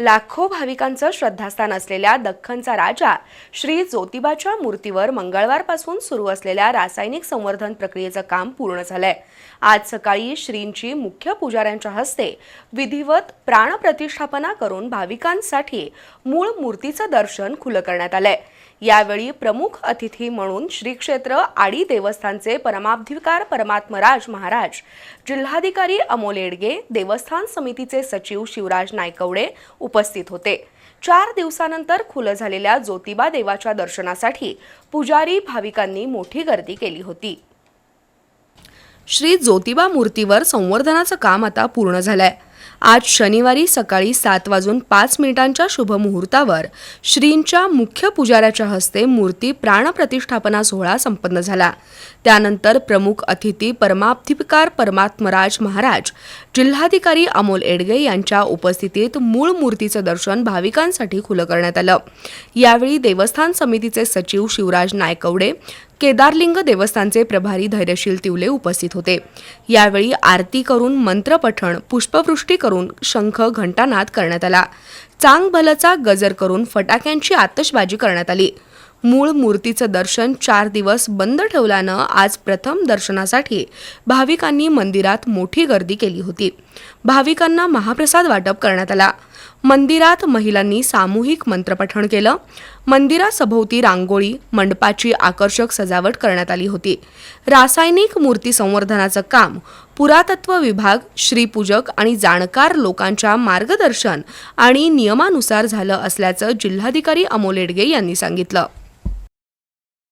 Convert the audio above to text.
लाखो भाविकांचं श्रद्धास्थान असलेल्या दख्खनचा राजा श्री ज्योतिबाच्या मूर्तीवर मंगळवारपासून सुरू असलेल्या रासायनिक संवर्धन प्रक्रियेचं काम पूर्ण झालंय. आज सकाळी श्रींची मुख्य पुजाऱ्यांच्या हस्ते विधिवत प्राणप्रतिष्ठापना करून भाविकांसाठी मूळ मूर्तीचं दर्शन खुलं करण्यात आलंय. यावेळी प्रमुख अतिथी म्हणून श्री क्षेत्र आडी देवस्थानचे परमाधिकार परमात्मराज महाराज जिल्हाधिकारी अमोल येडगे देवस्थान समितीचे सचिव शिवराज नायकवडे उपस्थित होते. चार दिवसानंतर खुलं झालेल्या ज्योतिबा देवाच्या दर्शनासाठी पुजारी भाविकांनी मोठी गर्दी केली होती. श्री ज्योतिबा मूर्तीवर संवर्धनाचं काम आता पूर्ण झालंय. आज शनिवारी सकाळी सात वाजून पाच मिनिटांच्या शुभमुहूर्तावर श्रींच्या मुख्य पुजाऱ्याच्या हस्ते मूर्ती प्राणप्रतिष्ठापना सोहळा संपन्न झाला. त्यानंतर प्रमुख अतिथी परमाधिकार परमात्मराज महाराज जिल्हाधिकारी अमोल एडगे यांच्या उपस्थितीत मूळ मूर्तीचं दर्शन भाविकांसाठी खुलं करण्यात आलं. यावेळी देवस्थान समितीचे सचिव शिवराज नायकवडे केदारलिंग देवस्थानचे प्रभारी धैर्यशील तिवले उपस्थित होते. यावेळी आरती करून मंत्रपठण पुष्पवृष्टी करून शंख घंटानाद करण्यात आला. चांग भलचा गजर करून फटाक्यांची आतषबाजी करण्यात आली. मूळ मूर्तीचं दर्शन चार दिवस बंद ठेवल्यानं आज प्रथम दर्शनासाठी भाविकांनी मंदिरात मोठी गर्दी केली होती. भाविकांना महाप्रसाद वाटप करण्यात आला. मंदिरात महिलांनी सामूहिक मंत्रपठण केलं. मंदिरासभोवती रांगोळी मंडपाची आकर्षक सजावट करण्यात आली होती. रासायनिक मूर्ती संवर्धनाचं काम पुरातत्व विभाग श्रीपूजक आणि जाणकार लोकांच्या मार्गदर्शन आणि नियमानुसार झालं असल्याचं जिल्हाधिकारी अमोल एडगे यांनी सांगितलं.